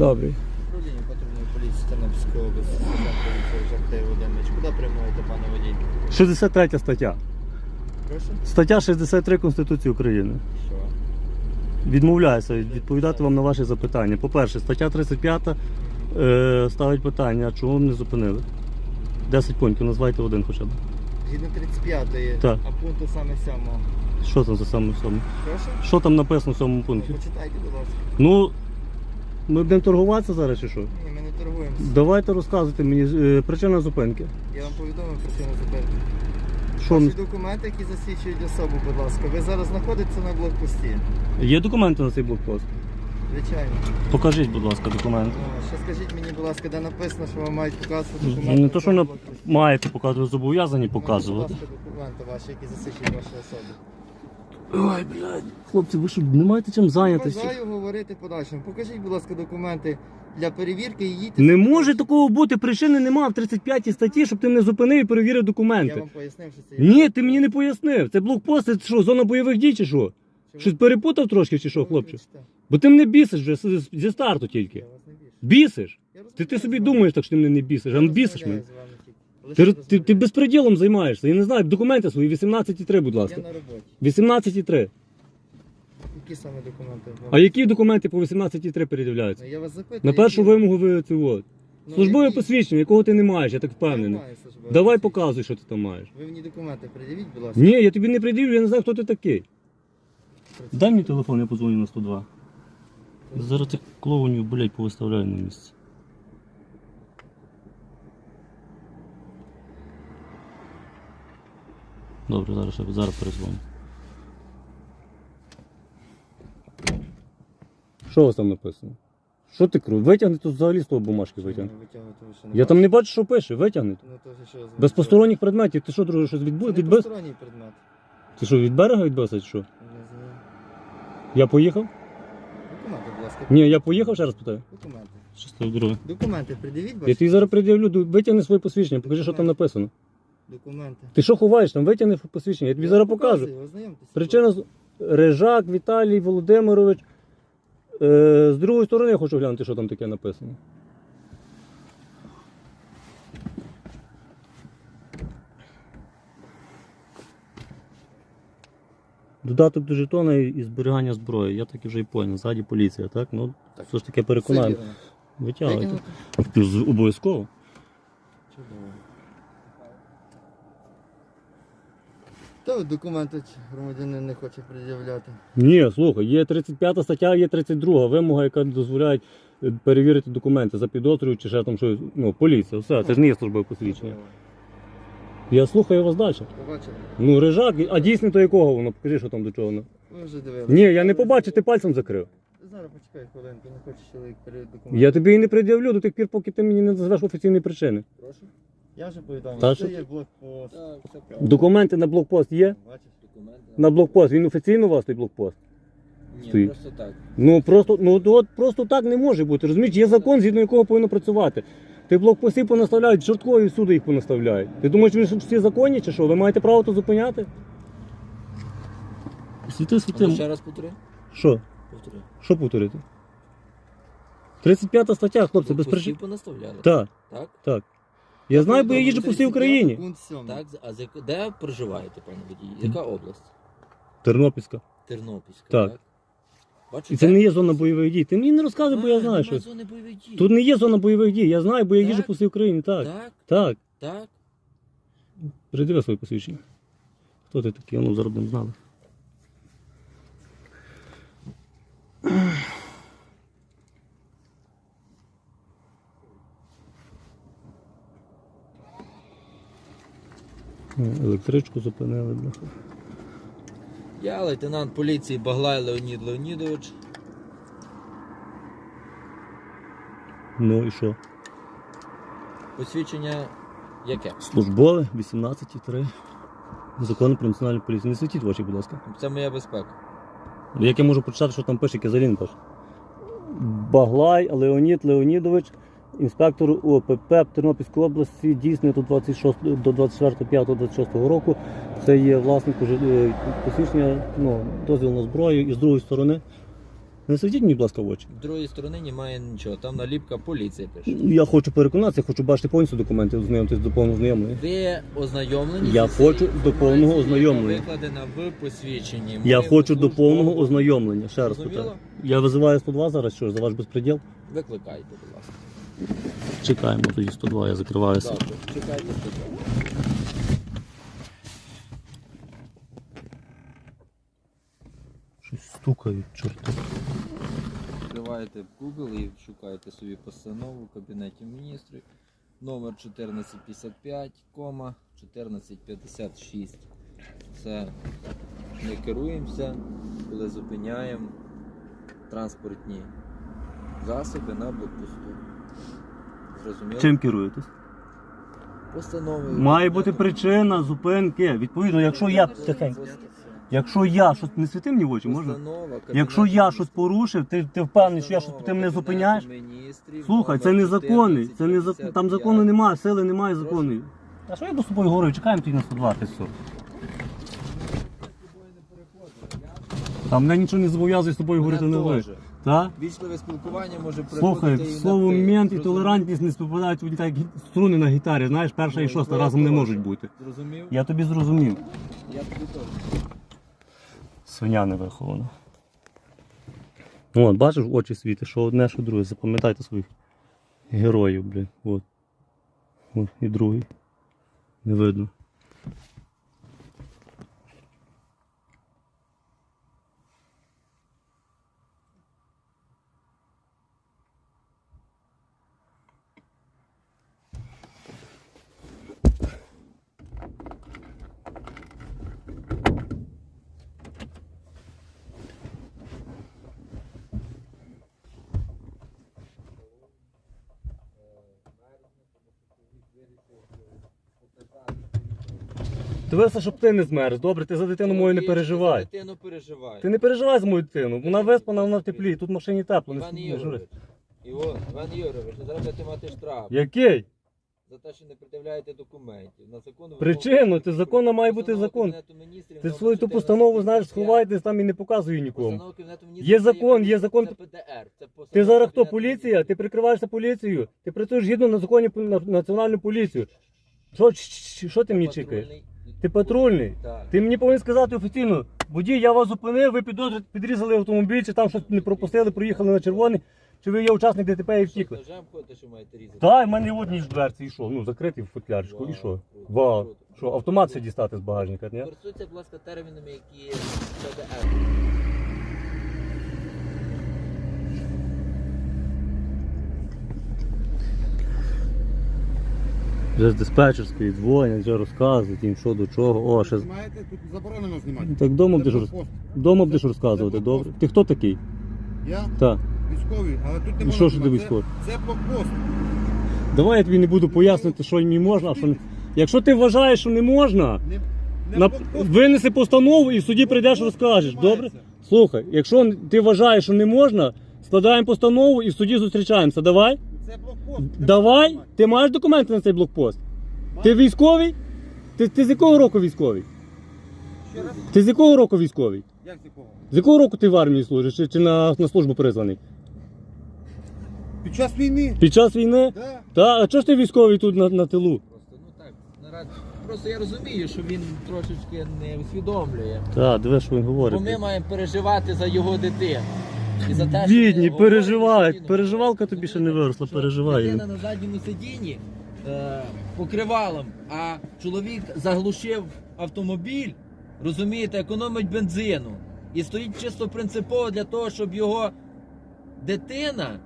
Добрий. Управління патрульної поліції Тернопільської області, сержант поліції Жартей Володимирович. Куди прямуєте, пане водій? 63 стаття. Прошу? Стаття 63 Конституції України. Що? Відмовляюся відповідати вам на ваші запитання. По-перше, стаття 35 е, ставить питання, чому ви не зупинили? 10 пунктів, назвайте один хоча б. Згідно 35-ї, Так. а пункту саме 7 Що там за саме в? Прошу? Що там написано в цьому Ну, пункті? почитайте, будь ласка. Ну, ми будемо торгуватися зараз чи що? Ні, ми не торгуємося. Давайте розказуйте мені е, причина зупинки. Я вам повідомив причину зупинки. Що Ваші документи, які засвідчують особу, будь ласка. Ви зараз знаходитеся на блокпості. є документи на цей блокпост? Звичайно. Покажіть, будь ласка, документи. Ну, Ще скажіть мені, будь ласка, де написано, що ви маєте показувати документи. Не то, що на на блокпості. маєте показувати, зобов'язані Ну, показувати. Будь ласка, документи ваші, які засвідчують вашу особу. Ой, блядь, хлопці, ви що, не маєте чим зайнятися? Бажаю говорити подальшому. Покажіть, будь ласка, документи для перевірки і їдьте. Не може такого бути, причини нема в 35 статті, щоб ти мене зупинив і перевірив Я документи. вам пояснив, що це є. Ні, ти мені не пояснив. Це блокпост, це що, зона бойових дій чи що? Ви- Щось перепутав трошки чи що, хлопче? кричите? Бо ти мене бісиш вже з- зі старту тільки. Я вас не більше. Бісиш. Я Ти, ти розмовляю собі з вами. думаєш так, що ти мене не бісиш, а Я бісиш розмовляю мене. з вами тільки. Ти, ти, ти безпреділом займаєшся. Я не знаю, документи свої 18,3, будь Я ласка. на роботі. 18,3. Які саме документи? А які документи по 18,3 передивляються? Ну, Я вас запитую. На першу які? вимогу ви цю от. Ну, Службове які? посвідчення, якого ти не маєш, я так Я впевнений. маю службове Давай посвідчення. показуй, що ти там маєш. Ви мені документи придивіть, будь ласка. Ні, я тобі не приділю, я не знаю, хто ти такий. Дай мені телефон, я позвоню на 102. Зараз цих клоунів, блядь, повиставляю на місце. Добре, зараз, я- зараз перезвоню. Що у вас там написано? Що ти кру? Витягни тут взагалі з того бумажки витягни. Не Я там не бачу, що пише, витягни. Ну, то з- Без посторонніх предметів. Ти що, друже, щось від, Це від, не без... посторонній предмет. Ти що, від берега відбився чи що? Не знаю. Я поїхав? Документи, будь ласка. Ні, я поїхав, ще раз питаю. Документи. Щасливо, друге. Документи придивіть, Я ваші. тобі зараз пред'явлю, ду- витягни своє посвідчення, покажи, що там написано. Документи. Ти що ховаєш там, витягни посвідчення, я тобі зараз покажу. ознайомтеся. Причина з- Рижак Віталій Володимирович. Е, з другої сторони я хочу глянути, що там таке написано. Додаток до жетона і і зберігання зброї. Я так і вже і поняв. Ззаді поліція, так? Ну, Так. все ж таки Все переконаю. Витягуйте. Обов'язково. Та документи громадянин не хоче пред'являти. Ні, слухай, є 35 стаття, є 32 вимога, яка дозволяє е, перевірити документи за підозрою чи ще там щось. Ну, поліція, все, це ж не є службове посвідчення. Я слухаю вас далі. Побачили? Ну, рижак, а дійсне то якого воно? Покажи, що там до чого воно. Ви вже дивилися. Ні, я не побачив, ти пальцем закрив. Зараз почекай хвилинку, не хоче чоловік перевірити документи. Я тобі і не пред'явлю до тих пір, поки ти мені не назвеш офіційні причини. Прошу. Я вже повідомив, Та що що є блокпост. Документи на блокпост є? Бачиш? Документи? На блокпост. Він офіційно у вас той блокпост? Ні, стоїть. просто так. Ну просто, ну от просто так не може бути. Розумієш, є закон, згідно якого повинно працювати. Ти блокпости понаставляють, чорткові всюди їх понаставляють. Ти думаєш, вони всі законні чи що? Ви маєте право то зупиняти? Світи, А ну, світи. ще раз повтори. Що? Повтори. Що повторити? 35 стаття, хлопці, без причин. Понаставляли. Так, Так? так. Я знаю, бо я їжджу по всій Україні. Пункт 7. Так, а з яко- де проживаєте, пане водій? Яка область? Тернопільська. Тернопільська, Так. так? Бачу, І це не є зона бойових дій. Ти мені не розказуй, бо я знаю щось. зони бойових дій. Тут не є зона бойових дій. Я знаю, бо я їжджу Так? по всій Україні. Так. Так, Так. так. Придиви своє посвідчення. Хто ти такий? Ну, зараз будемо знали. Електричку зупинили. Я лейтенант поліції Баглай Леонід Леонідович. Ну і що? Посвідчення яке? Службове 18,3. Закон про національну поліцію. Не світіть в очі, будь ласка. Це моя безпека. Як я можу прочитати, що там пише, яке не пише? Баглай Леонід Леонідович, інспектор УОПП Тернопільської області, дійсний до 26 до 24.05.26 року. Це є власник уже, е, посвідчення, ну, дозвіл на зброю. І з другої сторони Не світіть мені, будь ласка, в очі. З другої сторони немає нічого. Там наліпка поліція пише. Я хочу переконатися, хочу бачити повністю документи, ознайомитись до повного знайомлення. Ви ознайомлені? Я хочу до повного ознайомлення. Викладена в посвідченні. Я Ми хочу до повного ознайомлення. Ще раз питаю. Я визиваю 102 зараз, що за ваш безпреділ? Викликайте, будь ласка. Чекаємо тоді 102, я закриваюся. Чекайте. Щось стукають, чорти. Відкриваєте Google і шукаєте собі постанову в Кабінеті міністрів. Номер 1455, 1456. Це ми керуємося, коли зупиняємо транспортні засоби на блокпосту. Зрозуміло? Чим керуєтесь? Постановою. Має бути причина зупинки. Відповідно, якщо я тихенько. Якщо я щось не світи мені в очі, можна? Якщо я щось порушив, ти, ти впевнений, що я щось ти мене зупиняєш? Слухай, це незаконний, це не зак... там закону немає, сили немає закону. А що я до собою говорю? Чекаємо тоді на 102, ти все. Там мене нічого не зобов'язує з тобою говорити не ви. Вічливе спілкування може Слухай, приходити і на слово ти. мент і Зрозумів? толерантність не співпадають одні так як струни на гітарі, знаєш, перша і шоста разом не можуть бути. Зрозумів? Я тобі зрозумів. Я тобі теж. Свиня не вихована. От, бачиш, очі світи, що одне, що друге. Запам'ятайте своїх героїв, блін. От. От, і другий. Не видно. Дивися, щоб ти не змерз. Добре, ти за дитину мою не переживай. Дитину переживай. Ти не переживай за мою дитину. Вона виспана, вона в теплі. Тут в машині тепло. Не, Іван не жури. Ігорович. Іван, Іван Ігорович, ви зараз будете мати штраф Який? за те, що не пред'являєте документів. На закону Причину, ти законно має бути закон. Ти свою ту постанову знаєш, сховай десь там і не показуй нікому. Є закон, є закон. Це ПДР. Це постанова Ти зараз хто Кабінету поліція? Ти прикриваєшся поліцією? Ти працюєш гідно на законі про на- національну поліцію. Що, що, ти мені чекаєш? Патрульний. Ти патрульний? Так. Ти мені повинен сказати офіційно, водій, я вас зупинив, ви підозрюєте, підрізали автомобіль, чи там щось не пропустили, проїхали на червоний, чи ви є учасник ДТП і втікли. ножем ходите, що маєте різати? Так, в мене одні ж дверці, і що? Ну, закритий в футлярчику, і що? круто, круто. Що, автомат все дістати з багажника, ні? Користуйтеся, будь ласка, термінами, які є ПДР. Вже з диспетчерської дзвонять, вже розказують їм що до чого. О, ще з- Знаєте, тут заборонено знімати. так вдома Це будеш, роз... блокпост. вдома будеш розказувати, це добре? Ти хто такий? Я Так. військовий, але тут не можна що ж ти знімати. військовий? Це, це блокпост. Давай я тобі не буду пояснити, що мені можна, а що не. Якщо ти вважаєш, що не можна, Не, не на... блокпост. винеси постанову і в суді прийдеш розкажеш, добре? Слухай, якщо ти вважаєш, що не можна, складаємо постанову і в суді зустрічаємося. Давай? Це блокпост. Давай, ти маєш документи на цей блокпост? знімати. Ти військовий? Ти, ти з якого року військовий? Ще раз? Ти з якого року військовий? Як з якого? З якого року ти в армії служиш чи, чи на, на службу призваний? Під час війни. Під час війни? Да. Та, а чого ж ти військовий тут на, на тилу? Просто, ну так, нарад... Просто я розумію, що він трошечки не усвідомлює. Так, диви, що він говорить. Бо ми маємо переживати за його дитину. І за те, що Бідні, переживають. постійно. Переживалка тобі ще не виросла, Що переживай. Дитина на задньому сидінні е, покривалом, а чоловік заглушив автомобіль, розумієте, економить бензину. І стоїть чисто принципово для того, щоб його дитина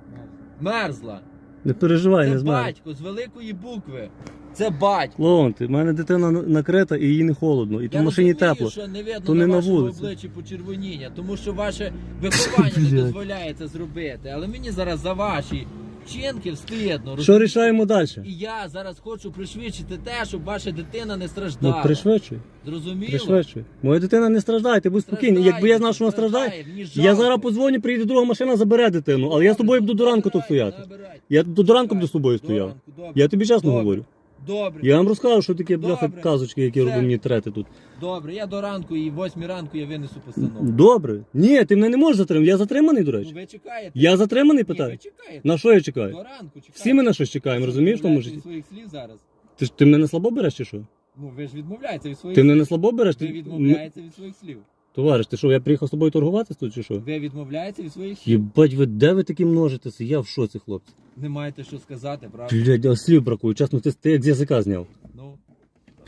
мерзла. Не переживай, Це не знаю. батько з великої букви. Це батько. Лон, ти, в мене дитина на- накрита і їй не холодно, і то Я в машині розумію, тепло. що не видно то не на на вашому вулиці. обличчі почервоніння, тому що ваше виховання не Блядь. дозволяє це зробити. Але мені зараз за ваші вчинки встидно. Що розумієте? рішаємо далі? І я зараз хочу пришвидшити те, щоб ваша дитина не Ну, страждала. пришвидшуй, Зрозуміло? пришвидшуй. Моя дитина не страждає, ти будь спокійний. Страждає, Якби я знав, що вона страждає, страждає, мені я жалко. зараз подзвоню, приїде друга машина, забере дитину, але я з тобою буду до ранку тут стояти. набирайте. Я до ранку буду з тобою До стояв. ранку, добре. Я тобі чесно Добре. говорю. Добре. Я вам розказав, що таке бляха Добре. казочки, які Все. ви мені трете тут. Добре, я до ранку і восьмій ранку я винесу постанову. Добре. Ні, ти мене не можеш затримати. Я затриманий, до Ну речі. ви чекаєте? Я затриманий, Ні, ви питаю. чекаєте. На що я чекаю? До ранку чекаєте. Всі ми на щось чекаємо, розумієш в тому житті? своїх слів зараз. Ти ж ти мене слабо береш чи що? Ну ви ж відмовляєтеся від своїх Ти мене слів. слабо береш? Ви Ти... відмовляєтеся від своїх слів. Товариш, ти що, я приїхав з тобою торгуватись тут чи що? Ви відмовляєтеся від своїх слів. Єбать, ви де ви такі множитеся? Я в шоці, хлопці. Не маєте що сказати, правда? Блядь, а слів бракує. Чесно, ти, ти як з язика зняв. Ну,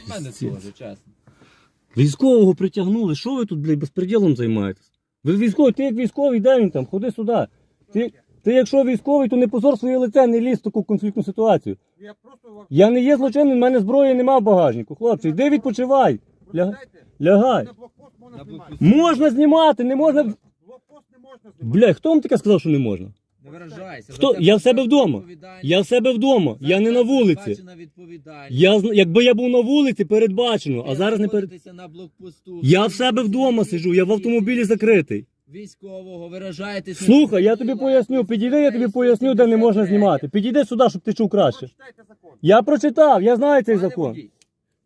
в мене Пиздец. теж, чесно. Військового притягнули. Що ви тут, блядь, безпреділом займаєтесь? Ви військовий, ти як військовий, де він там? Ходи сюди. Ти, ти якщо військовий, то не позор своє лице, не лізь в таку конфліктну ситуацію. Я просто. Я не є злочинним, в мене зброї нема в багажнику. Хлопці, йди відпочивай. Ля... Прочитайте, Лягай. на можна знімати. не можна. Блокпост не можна знімати. Бля, хто вам таке сказав, що не можна? Не виражайся. Хто? За це Я в себе вдома. Я в себе вдома, я не на вулиці. Я зна- якби я був на вулиці, передбачено, а зараз не перед. на блокпосту. Я в себе вдома сиджу, я в автомобілі закритий. Військового виражаєтесь. Слухай, я тобі поясню, підійди, я тобі поясню, де не можна знімати. Підійди сюди, щоб ти чув краще. Закон. Я прочитав, я знаю цей закон.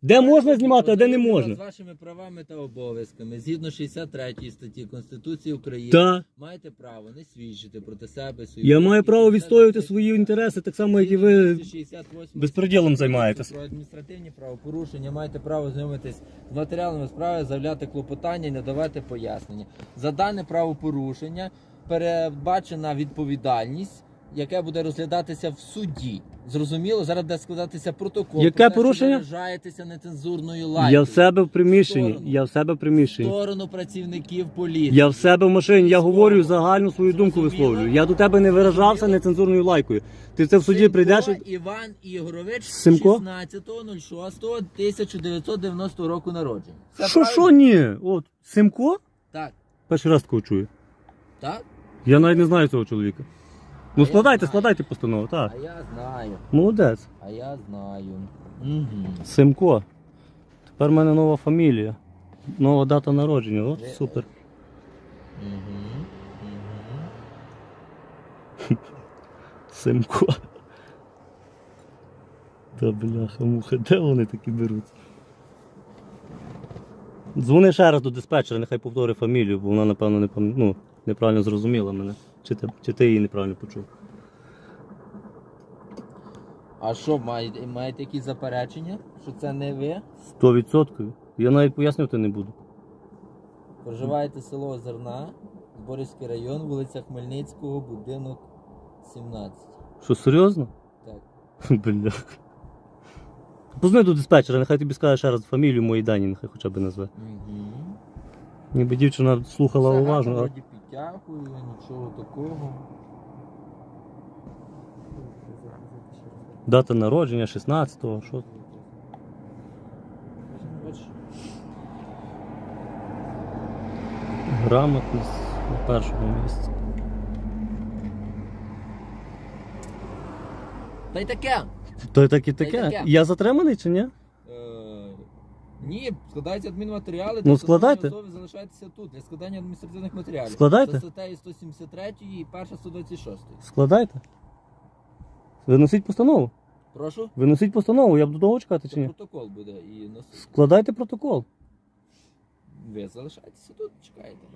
Де можна знімати, а де не можна. З вашими правами та обов'язками, згідно 63 статті Конституції України, Та маєте право не свідчити проти себе свої. я маю право відстоювати свої інтереси, так само, як і ви 268 безпреділом займаєтесь. Про адміністративні правопорушення маєте право знайомитись з матеріалами справи, заявляти клопотання і надавати пояснення. За дане правопорушення передбачена відповідальність, яке буде розглядатися в суді. Зрозуміло, зараз буде складатися протокол. Яке про те, що порушення? ви вважаєтеся нецензурною лайкою. Я в себе в приміщенні, Сторону. я в себе в в приміщенні. сторону працівників поліції. Я в себе в машині, я говорю загальну свою думку висловлюю. Я до тебе не виражався нецензурною лайкою. Ти це в суді Симко прийдеш. і- Іван Ігорович Симко? 16.06.1990 року народження. Це Що, правильно? що ні? От, Симко? Так, Перший раз такого чую. так. Я навіть не знаю цього чоловіка. Ну складайте, складайте постанову, так. А я знаю, Молодець. а я знаю. Угу. Симко. Тепер в мене нова фамілія. Нова дата народження. От Ви- супер. Угу. Симко. Та бляха муха, де вони такі беруть? Дзвони ще раз до диспетчера, нехай повтори фамілію, бо вона, напевно, не пам... ну, неправильно зрозуміла мене. Чи ти, чи ти її неправильно почув? А що, маєте, маєте якісь заперечення? Що це не ви? Сто відсотків. Я навіть пояснювати не буду. Проживаєте село Озерна, Зборівський район, вулиця Хмельницького, будинок 17. Що, серйозно? Так. Бля. Позни до диспетчера, нехай тобі скаже ще раз фамілію, мої дані, нехай хоча б назве. Угу. Ніби дівчина слухала уважно. а- Вроді підтягую, нічого такого. Дата народження 16-го, що? Грамотність на першому місці. Та й таке. То й так і Та й таке. таке. Я затриманий чи ні? Ні, складаються адмінматеріали. Ну, складайте. особи залишайтеся тут для складання адміністративних матеріалів. Складайте. За статтею 173 і перша 126. Складайте. Виносіть постанову. Прошу? Виносіть постанову, я буду довго чекати чи ні? протокол буде і нос... Складайте протокол. ви залишайтеся тут, чекаєте.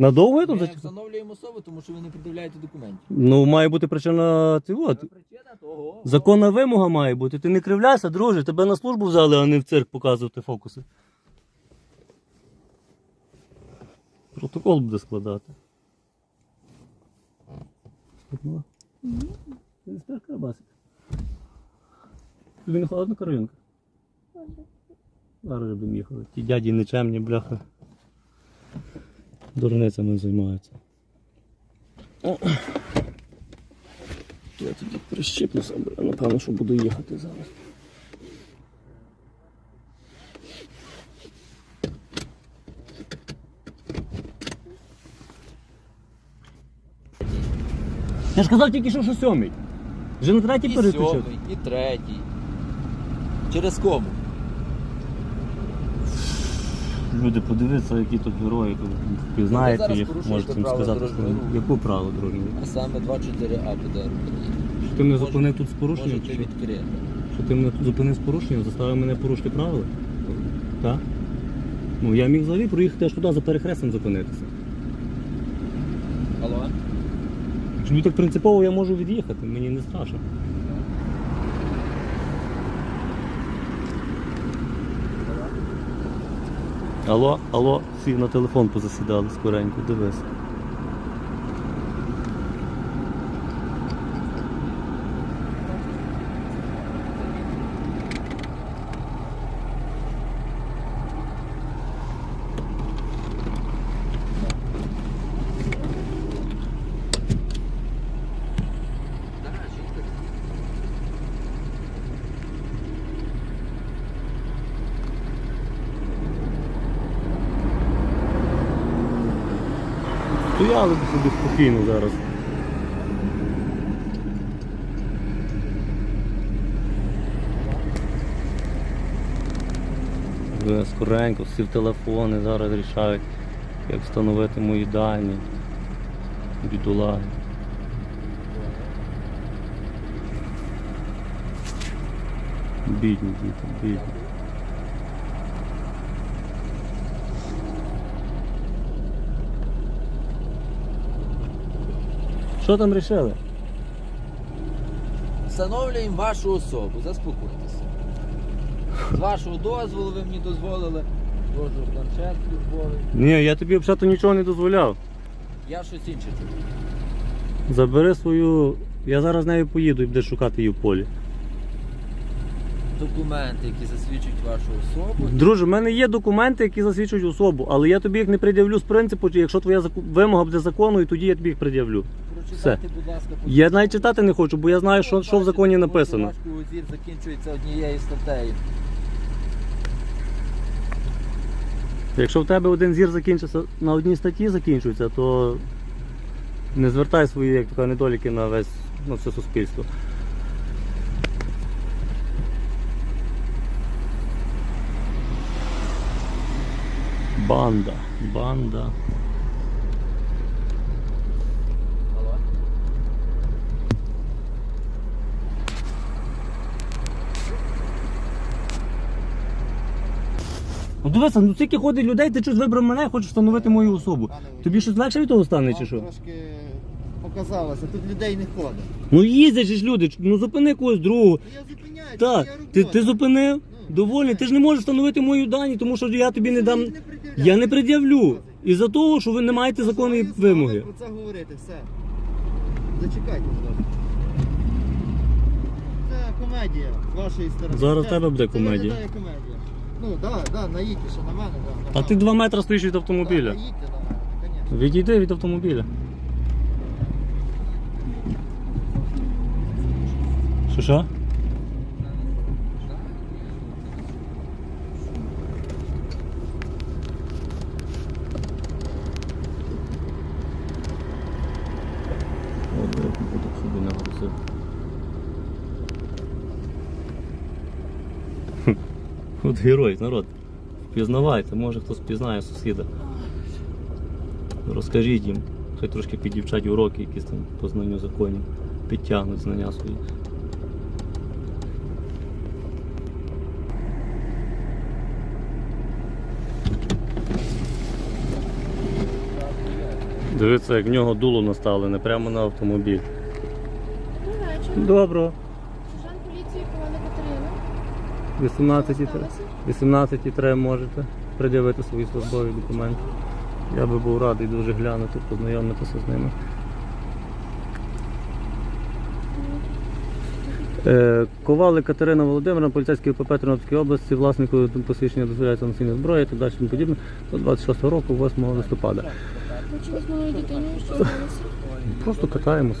Надовго я тут Ми зачекаю? встановлюємо особу, тому що ви не пред'являєте документів. Ну, має бути причина. От. Це причина того. Законна вимога має бути. Ти не кривляйся, друже, тебе на службу взяли, а не в цирк показувати фокуси. Протокол буде складати. Складно. Ти не спиш, Карабасик? Тобі не холодно, Каролінка? Зараз будемо їхали. Ті дяді нечемні, бляха. Дурницями займаються. О. Я тоді прищеплюся, бо напевно, що буду їхати зараз. Я ж казав тільки що, що сьомий. Вже на третій І переключив. сьомий, і третій. Через кому? Люди, подивіться, які тут герої, впізнаєте їх, можете їм сказати, що яку правило дорожнього. А саме 24А ПДР Що ти мене зупинив тут з порушенням? Можете відкрити. Що що ти мене зупинив з порушенням, заставив мене порушити правила. Так? Ну я міг взагалі проїхати аж туди за перехрестям зупинитися. Алло? Якщо мені так принципово я можу від'їхати, мені не страшно. Алло, алло, всі на телефон позасідали скоренько, дивись. Стояли собі спокійно зараз. Скоренько, всі в телефони зараз рішають, як встановити мої дані. Бідолаги. Бідні діти, бідні. Що там рішили? Встановлюємо вашу особу, заспокойтеся. З вашого дозволу ви мені дозволили. Божу планшет службовий. Ні, я тобі взагалі нічого не дозволяв. Я щось інше чую. Забери свою. Я зараз з нею поїду і будеш шукати її в полі. Документи, які засвідчують вашу особу. Друже, в мене є документи, які засвідчують особу, але я тобі їх не пред'явлю з принципу, чи якщо твоя заку- вимога буде законною, тоді я тобі їх пред'явлю. Прочитайте, будь ласка, Я навіть читати не хочу, бо я знаю, що, що в законі написано. Зір закінчується однією статтею. Якщо в тебе один зір закінчиться на одній статті закінчується, то не звертай свої, як кажуть, недоліки на весь на все суспільство. Банда, банда. Ну дивися, ну скільки ходить людей, ти щось вибрав мене, хочеш встановити мою особу. Пане водій, Тобі щось легше від того стане чи вам що? Трошки показалося, тут людей не ходить. Ну їздять же ж люди, ну зупини когось другого. Ну, Я зупиняю, Так, це моя ти, робота. ти зупинив? Ну, Доволі, ти ж не можеш встановити мої дані, тому що я тобі не дам. Я не пред'явлю. Із-за того, що ви не маєте законної вимоги. Про це говорити, все. Зачекайте, будь ласка. Це комедія з вашої сторони. Зараз Це- тебе буде це комедія. виглядає комедія. Ну, да, да, наїдьте ще на мене, да, А ти два метри стоїш від Да, автомобіля. наїдьте на мене, звісно. Відійди від автомобіля. Що що? От, я буду собі наголосив. От герой, народ. Впізнавайте, може хтось впізнає сусіда. Розкажіть їм, хай трошки підівчать уроки, якісь там по знанню законів, підтягнуть знання свої. Дивіться, як в нього дуло наставлене прямо на автомобіль. Доброго. Сержант поліції Кована Катерина. 18 Сталося? 18 можете пред'явити свої службові документи. Я би був радий дуже глянути, познайомитися з ними. Е, Ковали Катерина Володимирівна, поліцейський ОПП Тернопільської області, власнику посвідчення дозволяється носіння зброї і так далі тому подібне, до 26 року, 8 листопада. Просто катаємось,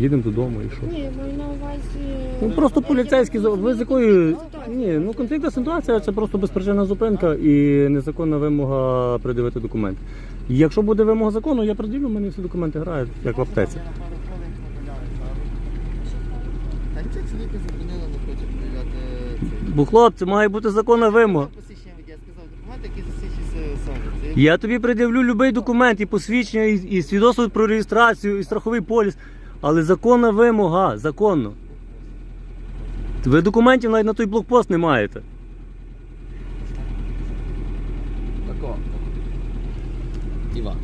їдемо додому і що. Ні, я маю на увазі... Ну просто поліцейські за- ви з якої. Ні, ну конфліктна ситуація це просто безпричинна зупинка і незаконна вимога придивити документи. Якщо буде вимога закону, я приділю, в мене всі документи грають, як в аптеці. Та нічого чоловіка зупинили, не хоче перевіряти цей. Бо хлопці, має бути законна вимога. Посвідчення водія сказав. Це Я тобі пред'явлю будь-який документ, і посвідчення, і, і свідоцтво про реєстрацію, і страховий поліс. Але законна вимога, законно. Ви документів навіть на той блокпост не маєте. Такого. Іван.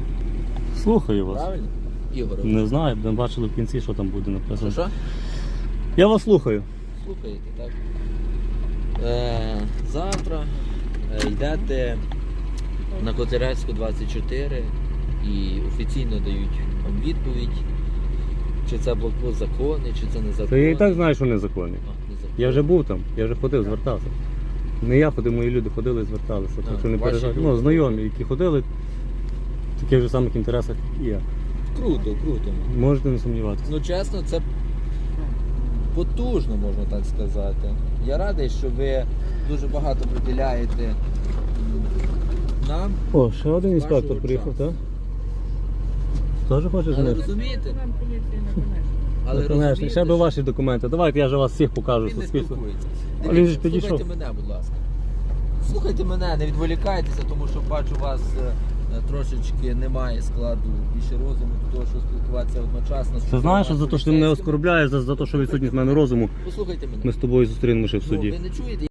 Слухаю вас. Правильно? Ігор. Не знаю, будемо бачили в кінці, що там буде написано. Що? Я вас слухаю. Слухаєте, так? Е, завтра е, йдете на Котляревську 24 і офіційно дають вам відповідь, чи це блокпост законний, чи це Та незаконний. я і так знаю, що незаконні. А, незаконний. Я вже був там, я вже ходив, звертався. Не я ходив, мої люди ходили і зверталися. Так що не ваші переживайте. люди. Ну, знайомі, які ходили в таких же самих інтересах і я. Круто, круто. Можете не сумніватися. Ну чесно, це потужно, можна так сказати. Я радий, що ви дуже багато приділяєте м, нам. О, ще один інспектор Вашого приїхав, часу. так? Теж хочеш Але розумієте? Але Але конечно, розумієте, ще би ваші документи. Давайте я же вас всіх покажу Він не суспільству. спілкується. Дивіться, підійшов. Слухайте мене, будь ласка. Слухайте мене, не відволікайтеся, тому що бачу у вас е, е, трошечки немає складу більше розуму до того, що спілкуватися одночасно. Ти знаєш, що за те, що ти мене оскорбляєш, за, за те, що відсутність в мене розуму, Послухайте мене. ми з тобою зустрінемося в Ну, суді. ви не чуєте?